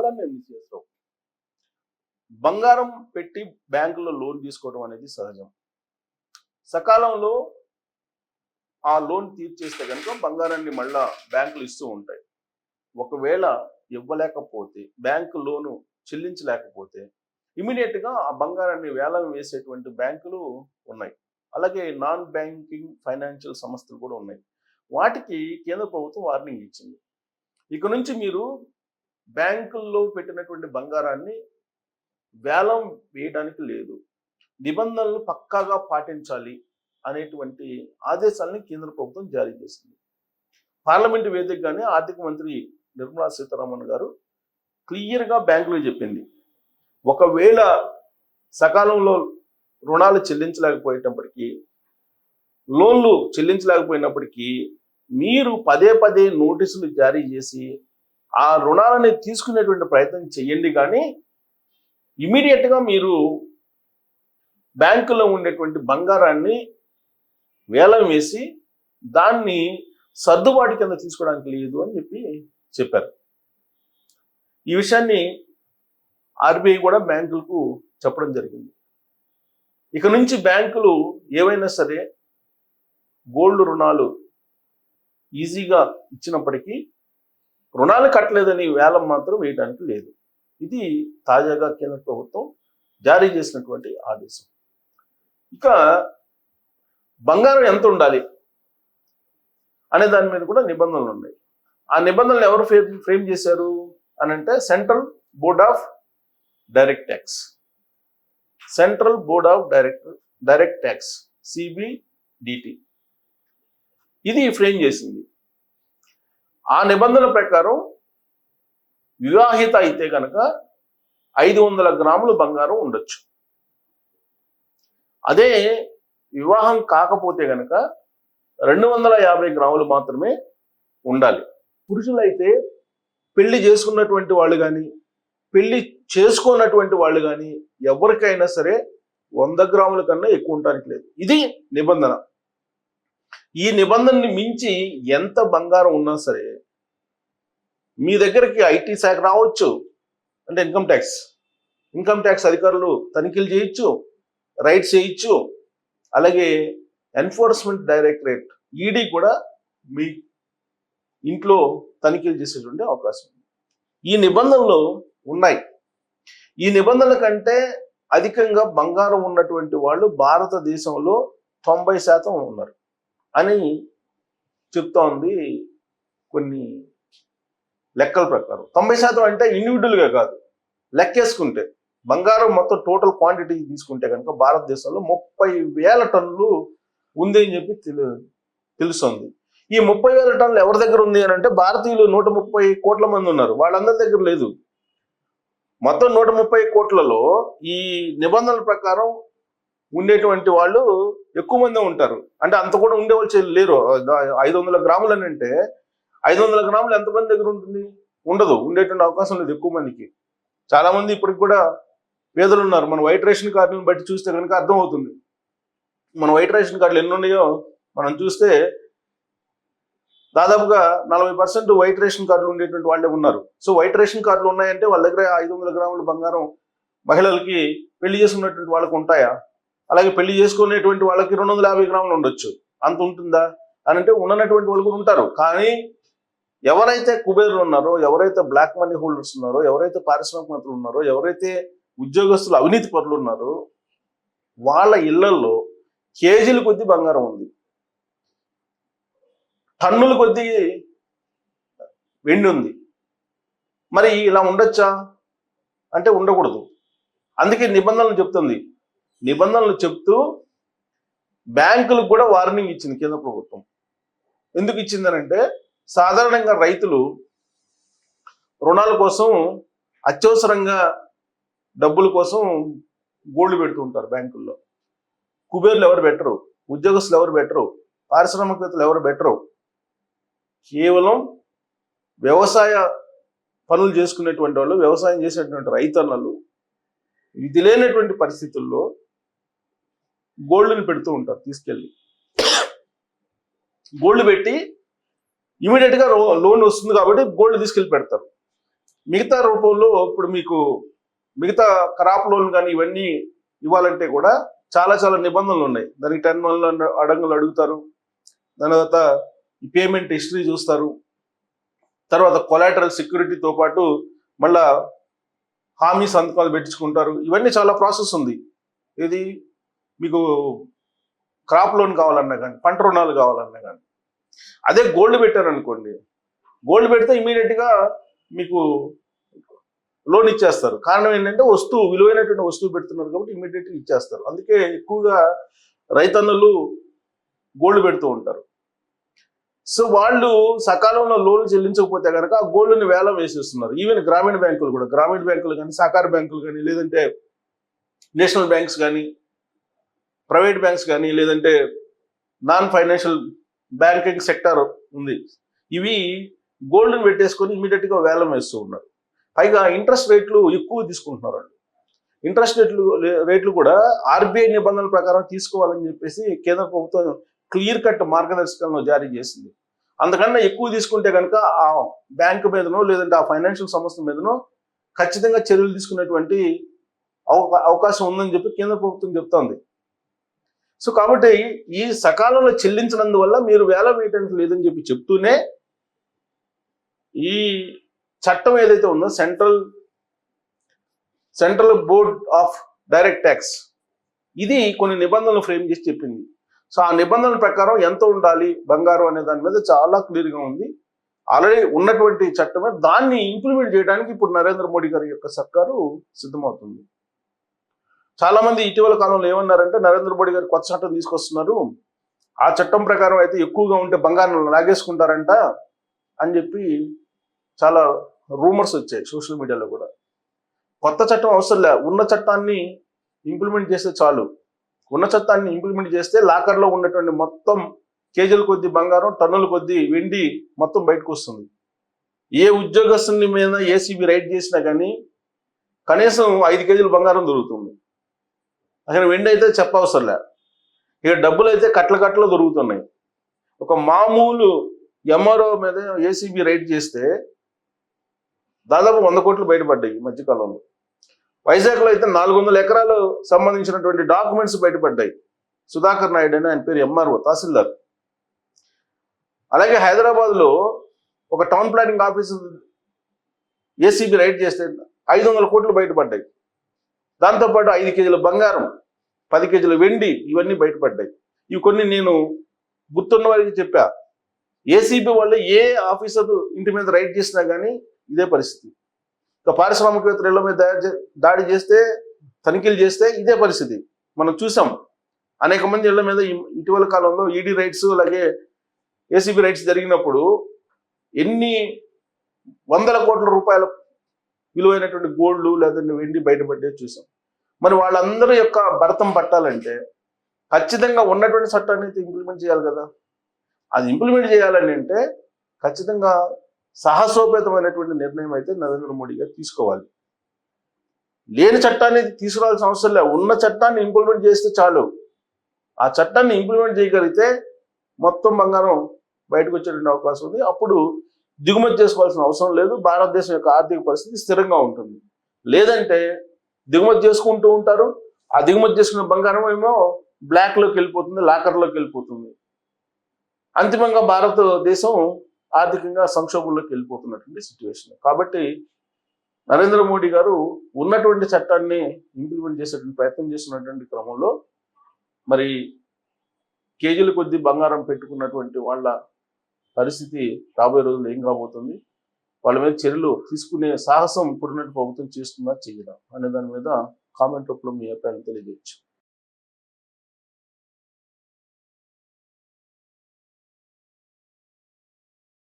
అలానే మిస్ రావు బంగారం పెట్టి బ్యాంకులో లోన్ తీసుకోవడం అనేది సహజం. సకాలంలో ఆ లోన్ తీర్చేస్తే కనుక బంగారాన్ని మళ్ళా బ్యాంకులు ఇస్తూ ఉంటాయి. ఒకవేళ ఇవ్వలేకపోతే బ్యాంకు లోను చెల్లించలేకపోతే ఇమీడియట్గా ఆ బంగారాన్ని వేలం వేసేటువంటి బ్యాంకులు ఉన్నాయి. అలాగే నాన్ బ్యాంకింగ్ ఫైనాన్షియల్ సంస్థలు కూడా ఉన్నాయి. వాటికి కేంద్ర ప్రభుత్వం వార్నింగ్ ఇచ్చింది. ఇక నుంచి మీరు బ్యాంకుల్లో పెట్టినటువంటి బంగారాన్ని వేలం వేయడానికి లేదు. నిబంధనలు పక్కాగా పాటించాలి అనేటువంటి ఆదేశాలని కేంద్ర ప్రభుత్వం జారీ చేసింది. పార్లమెంటు వేదికగానే ఆర్థిక మంత్రి నిర్మలా సీతారామన్ గారు క్లియర్గా బ్యాంకులు చెప్పింది. ఒకవేళ సకాలంలో రుణాలు చెల్లించలేకపోయేటప్పటికీ లోన్లు చెల్లించలేకపోయినప్పటికీ మీరు పదే పదే నోటీసులు జారీ చేసి ఆ రుణాలని తీసుకునేటువంటి ప్రయత్నం చేయండి కానీ ఇమీడియట్గా మీరు బ్యాంకులో ఉండేటువంటి బంగారాన్ని వేలం వేసి దాన్ని సర్దుబాటు కింద తీసుకోవడానికి లేదు అని చెప్పి చెప్పారు. ఈ విషయాన్ని ఆర్బీఐ కూడా బ్యాంకులకు చెప్పడం జరిగింది. ఇక నుంచి బ్యాంకులు ఏవైనా సరే గోల్డ్ రుణాలు ఈజీగా ఇచ్చినప్పటికీ రుణాలు కట్టలేదని వేలం మాత్రం వేయడానికి లేదు. ఇది తాజాగా కేంద్ర ప్రభుత్వం జారీ చేసినటువంటి ఆదేశం. ఇక బంగారం ఎంత ఉండాలి అనే దాని మీద కూడా నిబంధనలు ఉన్నాయి. ఆ నిబంధనలు ఎవరు ఫ్రేమ్ ఫ్రేమ్ చేశారు అని అంటే central board of direct tax central board of direct direct tax CBDT. ఇది ఫ్రేమ్ చేసింది. ఆ నిబంధన ప్రకారం వివాహిత అయితే కనుక ఐదు వందల గ్రాములు బంగారం ఉండొచ్చు. అదే వివాహం కాకపోతే కనుక రెండు వందల యాభై గ్రాములు మాత్రమే ఉండాలి. పురుషులైతే పెళ్ళి చేసుకున్నటువంటి వాళ్ళు కానీ పెళ్ళి చేసుకున్నటువంటి వాళ్ళు కానీ ఎవరికైనా సరే వంద గ్రాముల కన్నా ఎక్కువ ఉండడానికి లేదు. ఇది నిబంధన. ఈ నిబంధనని మించి ఎంత బంగారం ఉన్నా సరే మీ దగ్గరికి ఐటీ శాఖ రావచ్చు. అంటే ఇన్కమ్ ట్యాక్స్. ఇన్కమ్ ట్యాక్స్ అధికారులు తనిఖీలు చేయొచ్చు రైట్ చేయొచ్చు. అలాగే ఎన్ఫోర్స్మెంట్ డైరెక్టరేట్ ఈడీ కూడా మీ ఇంట్లో తనిఖీలు చేసేటువంటి అవకాశం ఉంది. ఈ నిబంధనలు ఉన్నాయి. ఈ నిబంధనల కంటే అధికంగా బంగారం ఉన్నటువంటి వాళ్ళు భారతదేశంలో తొంభై శాతం ఉన్నారు. అని చెప్తోంది కొన్ని లెక్కల ప్రకారం. తొంభై శాతం అంటే ఇండివిజువల్గా కాదు. లెక్కేసుకుంటే బంగారం మొత్తం టోటల్ క్వాంటిటీ తీసుకుంటే కనుక భారతదేశంలో ముప్పై వేల టన్నులు ఉంది అని చెప్పి తెలు తెలుస్తుంది. ఈ ముప్పై వేల టన్నులు ఎవరి దగ్గర ఉంది అని అంటే భారతీయులు నూట ముప్పై కోట్ల మంది ఉన్నారు. వాళ్ళందరి దగ్గర లేదు. మొత్తం నూట ముప్పై కోట్లలో ఈ నిబంధనల ప్రకారం ఉండేటువంటి వాళ్ళు ఎక్కువ మంది ఉంటారు. అంటే అంత కూడా ఉండేవాళ్ళు లేరు. ఐదు వందల గ్రాములు అని అంటే ఐదు వందల గ్రాములు ఎంతమంది దగ్గర ఉంటుంది? ఉండదు. ఉండేటువంటి అవకాశం లేదు ఎక్కువ మందికి. చాలా మంది ఇప్పటికి కూడా పేదలు ఉన్నారు. మన వైట్ రేషన్ కార్డుని బట్టి చూస్తే కనుక అర్థమవుతుంది మన వైట్ రేషన్ కార్డులు ఎన్ని ఉన్నాయో మనం చూస్తే దాదాపుగా నలభై పర్సెంట్ వైట్ రేషన్ కార్డులు ఉండేటువంటి వాళ్ళే ఉన్నారు. సో వైట్ రేషన్ కార్డులు ఉన్నాయంటే వాళ్ళ దగ్గర ఐదు వందల గ్రాముల బంగారం మహిళలకి పెళ్ళి చేసుకున్నటువంటి వాళ్ళకు ఉంటాయా? అలాగే పెళ్ళి చేసుకునేటువంటి వాళ్ళకి రెండు వందల యాభై గ్రాములు ఉండొచ్చు. అంత ఉంటుందా? అని అంటే ఉన్నటువంటి వాళ్ళు కూడా ఉంటారు. కానీ ఎవరైతే కుబేరులు ఉన్నారో ఎవరైతే బ్లాక్ మనీ హోల్డర్స్ ఉన్నారో ఎవరైతే పారిశ్రామికవేత్తలు ఉన్నారో ఎవరైతే ఉద్యోగస్తులు అవినీతి పరులు ఉన్నారో వాళ్ళ ఇళ్ళలో కేజీల కొద్ది బంగారం ఉంది. టన్నుల కొద్ది వెండి ఉంది. మరి ఇలా ఉండొచ్చా? అంటే ఉండకూడదు. అందుకే నిబంధనలు చెప్తుంది. నిబంధనలు చెప్తూ బ్యాంకులకు కూడా వార్నింగ్ ఇచ్చింది కేంద్ర ప్రభుత్వం. ఎందుకు ఇచ్చిందనంటే సాధారణంగా రైతులు రుణాల కోసం అత్యవసరంగా డబ్బుల కోసం గోల్డ్ పెడుతూ ఉంటారు బ్యాంకుల్లో. కుబేర్లు ఎవరు బెటరు ఉద్యోగస్తులు ఎవరు బెటరు పారిశ్రామికవేత్తలు ఎవరు బెటరు కేవలం వ్యవసాయ పనులు చేసుకునేటువంటి వాళ్ళు వ్యవసాయం చేసేటువంటి రైతన్నలు ఇది లేనటువంటి పరిస్థితుల్లో గోల్డ్ని పెడుతూ ఉంటారు తీసుకెళ్ళి. గోల్డ్ పెట్టి ఇమీడియట్గా లోన్ వస్తుంది కాబట్టి గోల్డ్ తీసుకెళ్ళి పెడతారు. మిగతా రూపంలో ఇప్పుడు మీకు మిగతా క్రాప్ లోన్ కానీ ఇవన్నీ ఇవ్వాలంటే కూడా చాలా చాలా నిబంధనలు ఉన్నాయి. దానికి టెన్ వన్ అడంగులు అడుగుతారు. దాని తర్వాత పేమెంట్ హిస్టరీ చూస్తారు. తర్వాత కొలాటరల్ సెక్యూరిటీతో పాటు మళ్ళా హామీ సంతకాలు పెట్టించుకుంటారు. ఇవన్నీ చాలా ప్రాసెస్ ఉంది. ఇది మీకు క్రాప్ లోన్ కావాలన్నా కానీ పంట రుణాలు కావాలన్నా కానీ. అదే గోల్డ్ పెట్టారనుకోండి గోల్డ్ పెడితే ఇమీడియట్గా మీకు లోన్ ఇచ్చేస్తారు. కారణం ఏంటంటే వస్తువు విలువైనటువంటి వస్తువు పెడుతున్నారు కాబట్టి ఇమీడియట్గా ఇచ్చేస్తారు. అందుకే ఎక్కువగా రైతన్నులు గోల్డ్ పెడుతూ ఉంటారు. సో వాళ్ళు సకాలంలో లోన్లు చెల్లించకపోతే కనుక ఆ గోల్డ్ని వేలం వేసేస్తున్నారు. ఈవెన్ గ్రామీణ బ్యాంకులు కూడా గ్రామీణ బ్యాంకులు కానీ సహకార బ్యాంకులు కానీ లేదంటే నేషనల్ బ్యాంక్స్ కానీ ప్రైవేట్ బ్యాంక్స్ కానీ లేదంటే నాన్ ఫైనాన్షియల్ బ్యాంకింగ్ సెక్టర్ ఉంది. ఇవి గోల్డ్ని పెట్టేసుకొని ఇమీడియట్గా వేలం వేస్తూ ఉన్నారు. పైగా ఇంట్రెస్ట్ రేట్లు ఎక్కువ తీసుకుంటున్నారు. ఇంట్రెస్ట్ రేట్లు రేట్లు కూడా ఆర్బీఐ నిబంధనల ప్రకారం తీసుకోవాలని చెప్పేసి కేంద్ర ప్రభుత్వం క్లియర్ కట్ మార్గదర్శకాలను జారీ చేసింది. అందుకన్నా ఎక్కువ తీసుకుంటే కనుక ఆ బ్యాంకు మీదనో లేదంటే ఆ ఫైనాన్షియల్ సంస్థ మీదనో ఖచ్చితంగా చర్యలు తీసుకునేటువంటి అవకా- అవకాశం ఉందని చెప్పి కేంద్ర ప్రభుత్వం చెప్తోంది. సో కాబట్టి ఈ సకాలంలో చెల్లించినందువల్ల మీరు వేల వేయటానికి లేదని చెప్పి చెప్తూనే ఈ చట్టం ఏదైతే ఉందో central central board of direct tax ఇది కొన్ని నిబంధనలు ఫ్రేమ్ చేసి చెప్పింది. సో ఆ నిబంధనల ప్రకారం ఎంత ఉండాలి బంగారం అనే దాని మీద చాలా క్లియర్గా ఉంది. ఆల్రెడీ ఉన్నటువంటి చట్టమే దాన్ని ఇంప్లిమెంట్ చేయడానికి ఇప్పుడు నరేంద్ర మోడీ గారి యొక్క సర్కారు సిద్ధమవుతుంది. చాలా మంది ఇటీవల కాలంలో ఏమన్నారంటే నరేంద్ర మోడీ గారు కొత్త చట్టం తీసుకొస్తున్నారు. ఆ చట్టం ప్రకారం అయితే ఎక్కువగా ఉంటే బంగారం లాగేసుకుంటారంట అని చెప్పి చాలా రూమర్స్ వచ్చాయి సోషల్ మీడియాలో కూడా. కొత్త చట్టం అవసరం లే ఉన్న చట్టాన్ని ఇంప్లిమెంట్ చేస్తే చాలు. ఉన్న చట్టాన్ని ఇంప్లిమెంట్ చేస్తే లాకర్లో ఉన్నటువంటి మొత్తం కేజీల కొద్ది బంగారం టన్నుల కొద్ది వెండి మొత్తం బయటకు వస్తుంది. ఏ ఉద్యోగస్తుని మీద ఏసీబీ రైడ్ చేసినా కానీ కనీసం ఐదు కేజీల బంగారం దొరుకుతుంది. అసలు వెండి అయితే చెప్పవసరం లే ఇక డబ్బులు అయితే కట్ల కట్టలు దొరుకుతున్నాయి. ఒక మామూలు ఎంఆర్ఓ మీద ఏసీబీ రైడ్ చేస్తే దాదాపు వంద కోట్లు బయటపడ్డాయి ఈ మధ్యకాలంలో. వైజాగ్లో అయితే నాలుగు వందల ఎకరాలు సంబంధించినటువంటి డాక్యుమెంట్స్ బయటపడ్డాయి. సుధాకర్ నాయుడు అని ఆయన పేరు ఎంఆర్ఓ తహసీల్దార్. అలాగే హైదరాబాద్లో ఒక town planning office ACB raid చేస్తే ఐదు వందల కోట్లు బయటపడ్డాయి. దాంతోపాటు ఐదు కేజీల బంగారం పది కేజీల వెండి ఇవన్నీ బయటపడ్డాయి. ఇవి కొన్ని నేను గుర్తున్న వారికి చెప్పా ఏసీబీ వాళ్ళు ఏ ఆఫీసర్ ఇంటి మీద రైడ్ చేసినా కానీ ఇదే పరిస్థితి. ఇక పారిశ్రామికవేత్తలు ఇళ్ళ మీద దాడి దాడి చేస్తే తనిఖీలు చేస్తే ఇదే పరిస్థితి. మనం చూసాం. అనేక మంది ఇళ్ళ మీద ఇటీవల కాలంలో ఈడీ రైట్స్ అలాగే ఏసీబీ రైట్స్ జరిగినప్పుడు ఎన్ని వందల కోట్ల రూపాయల విలువైనటువంటి గోల్డ్ లేదా వెండి బయటపడ్డే చూసాం. మరి వాళ్ళందరి యొక్క భరతం పట్టాలంటే ఖచ్చితంగా ఉన్నటువంటి చట్టాన్ని అయితే ఇంప్లిమెంట్ చేయాలి కదా. అది ఇంప్లిమెంట్ చేయాలని అంటే ఖచ్చితంగా సాహసోపేతమైనటువంటి నిర్ణయం అయితే నరేంద్ర మోడీ గారు తీసుకోవాలి. లేని చట్టాన్ని తీసుకురావాల్సిన అవసరం లేదు ఉన్న చట్టాన్ని ఇంప్లిమెంట్ చేస్తే చాలు. ఆ చట్టాన్ని ఇంప్లిమెంట్ చేయగలిగితే మొత్తం బంగారం బయటకు వచ్చేటువంటి అవకాశం ఉంది. అప్పుడు దిగుమతి చేసుకోవాల్సిన అవసరం లేదు. భారతదేశం యొక్క ఆర్థిక పరిస్థితి స్థిరంగా ఉంటుంది. లేదంటే దిగుమతి చేసుకుంటూ ఉంటారు. ఆ దిగుమతి చేసుకున్న బంగారం ఏమో బ్లాక్లోకి వెళ్ళిపోతుంది లాకర్లోకి వెళ్ళిపోతుంది. అంతిమంగా భారతదేశం ఆర్థికంగా సంక్షోభంలోకి వెళ్ళిపోతున్నటువంటి సిచ్యువేషన్ కాబట్టి నరేంద్ర మోడీ గారు ఉన్నటువంటి చట్టాన్ని ఇంప్లిమెంట్ చేసేటువంటి ప్రయత్నం చేస్తున్నటువంటి క్రమంలో మరి కేజీల కొద్ది బంగారం పెట్టుకున్నటువంటి వాళ్ళ పరిస్థితి రాబోయే రోజుల్లో ఏం కాబోతుంది? వాళ్ళ మీద చర్యలు తీసుకునే సాహసం ఇప్పుడున్నట్టు ప్రభుత్వం చేస్తుందా చేయదా అనే దాని మీద కామెంట్ రూపంలో మీ అభిప్రాయం తెలియజేయచ్చు.